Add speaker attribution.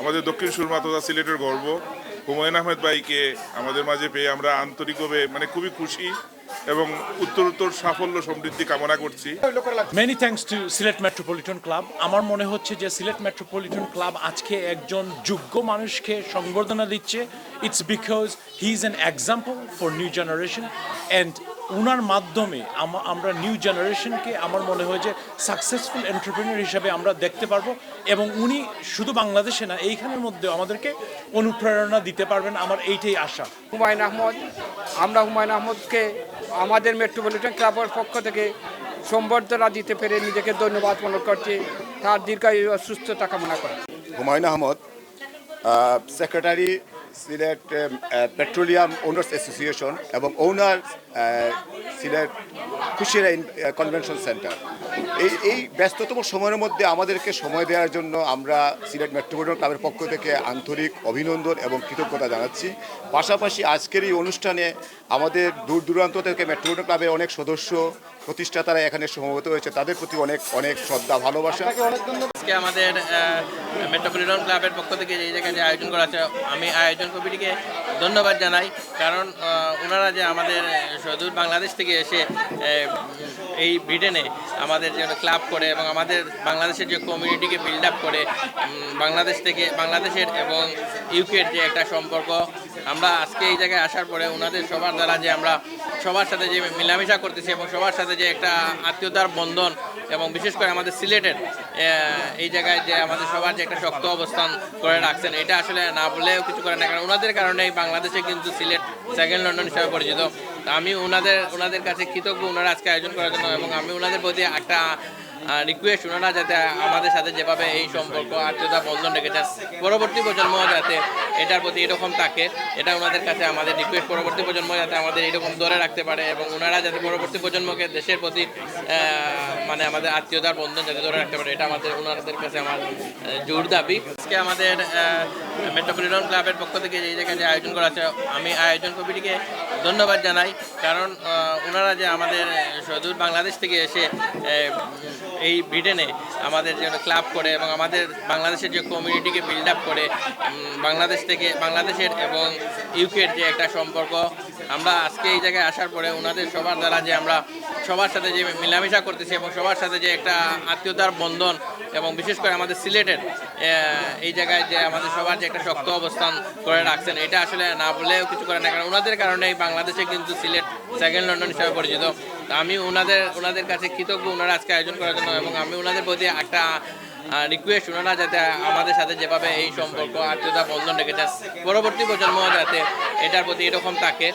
Speaker 1: আমাদের দক্ষিণ সুরমা তথা সিলেটের গর্ব। হুমায়ুন আহমেদ ভাইকে আমাদের মাঝে পেয়ে আমরা আন্তরিকভাবে মানে খুবই খুশি এবং উত্তরোত্তর সাফল্য সমৃদ্ধি কামনা করছি।
Speaker 2: Many thanks to Sylhet metropolitan club আমার মনে হচ্ছে যে সিলেট মেট্রোপলিটন ক্লাব আজকে একজন যোগ্য মানুষকে সংবর্ধনা দিচ্ছে। It's because he is an example for new generation and ওনার মাধ্যমে আমা- আমরা নিউ জেনারেশনকে আমার মনে হয় যে সাকসেসফুল এন্টারপ্রেনার হিসাবে আমরা দেখতে পারব এবং উনি শুধু বাংলাদেশে না এইখানের মধ্যে আমাদেরকে অনুপ্রেরণা দিতে পারবেন। আমার এইটাই আশা।
Speaker 3: হুমায়ুন আহমদ আমরা হুমায়ুন আহমদকে আমাদের মেট্রোপলিটন ক্লাবের পক্ষ থেকে সম্বর্ধনা দিতে পেরে নিজেকে ধন্যবাদ মনে করছি। তার দীর্ঘায়ু সুস্থতা কামনা করে।
Speaker 4: Humayun Ahmed secretary Sylhet petroleum owners association এবং ওনার সিলেট খুশিরা কনভেনশন সেন্টার। এই এই ব্যস্ততম সময়ের মধ্যে আমাদেরকে সময় দেওয়ার জন্য আমরা সিলেট মেট্রোপলিটন ক্লাবের পক্ষ থেকে আন্তরিক অভিনন্দন এবং কৃতজ্ঞতা জানাচ্ছি। পাশাপাশি আজকের এই অনুষ্ঠানে আমাদের দূর দূরান্ত থেকে মেট্রোপলিটন ক্লাবের অনেক সদস্য প্রতিষ্ঠাতারা এখানে সমবেত হয়েছে। তাদের প্রতি অনেক অনেক শ্রদ্ধা ভালোবাসা।
Speaker 5: আজকে আমাদের মেট্রোপলিটন ক্লাবের পক্ষ থেকে এই জায়গায় যে আয়োজন করা আছে আমি আয়োজন কমিটিকে ধন্যবাদ জানাই। কারণ ওনারা যে আমাদের সুদূর বাংলাদেশ থেকে এসে এই ব্রিটেনে আমাদের যে ক্লাব করে এবং আমাদের বাংলাদেশের যে কমিউনিটিকে বিল্ড আপ করে বাংলাদেশ থেকে, বাংলাদেশের এবং ইউকের যে একটা সম্পর্ক, আমরা আজকে এই জায়গায় আসার পরে ওনাদের সবার দ্বারা যে আমরা সবার সাথে যে মেলামেশা করতেছি এবং সবার সাথে যে একটা আত্মীয়তার বন্ধন এবং বিশেষ করে আমাদের সিলেটের এই জায়গায় যে আমাদের সবার যে একটা শক্ত অবস্থান করে রাখছেন, এটা আসলে না বলেও কিছু করে না, কারণ ওনাদের কারণেই বাংলাদেশে কিন্তু সিলেট সেকেন্ড লন্ডন হিসাবে পরিচিত। আমি ওনাদের ওনাদের কাছে কৃতজ্ঞ, ওনারা আজকে আয়োজন করার জন্য এবং আমি ওনাদের প্রতি একটা রিকোয়েস্ট ওনারা যাতে আমাদের সাথে যেভাবে এই সম্পর্ক আত্মীয়তা বন্ধন রেখেছেন পরবর্তী প্রজন্ম যাতে এটার প্রতি এরকম থাকে, এটা ওনাদের কাছে আমাদের রিকোয়েস্ট পরবর্তী প্রজন্ম যাতে আমাদের এরকম ধরে রাখতে পারে এবং ওনারা যাতে পরবর্তী প্রজন্মকে দেশের প্রতি মানে আমাদের আত্মীয়তার বন্ধন যাতে ধরে রাখতে পারে, এটা আমাদের, ওনাদের কাছে আমার জোর দাবি। আজকে আমাদের মেট্রোপলিটন ক্লাবের পক্ষ থেকে এই জায়গায় যে আয়োজন করা আছে আমি আয়োজন কমিটিকে ধন্যবাদ জানাই। কারণ ওনারা যে আমাদের সুদূর বাংলাদেশ থেকে এসে এই ব্রিটেনে আমাদের যে ক্লাব করে এবং আমাদের বাংলাদেশের যে কমিউনিটিকে বিল্ড আপ করে বাংলাদেশ থেকে, বাংলাদেশের এবং ইউকের যে একটা সম্পর্ক, আমরা আজকে এই জায়গায় আসার পরে ওনাদের সবার দ্বারা যে আমরা সবার সাথে যে মেলামেশা করতেছি এবং সবার সাথে যে একটা আত্মীয়তার বন্ধন এবং বিশেষ করে আমাদের সিলেটের এই জায়গায় যে আমাদের সবার যে একটা শক্ত অবস্থান করে রাখছেন, এটা আসলে না বলেও কিছু করে না, কারণ ওনাদের কারণেই বাংলাদেশে কিন্তু সিলেট সেকেন্ড লন্ডন হিসাবে পরিচিত। আমি ওনাদের ওনাদের কাছে কৃতজ্ঞ ওনারা আজকে আয়োজন করার জন্য এবং আমি ওনাদের প্রতি একটা রিকোয়েস্ট ওনারা যাতে আমাদের সাথে যেভাবে এই সম্পর্ক, আত্মীয়তা, বন্ধন রেখেছেন পরবর্তী প্রজন্ম যাতে এটার প্রতি এরকম থাকে।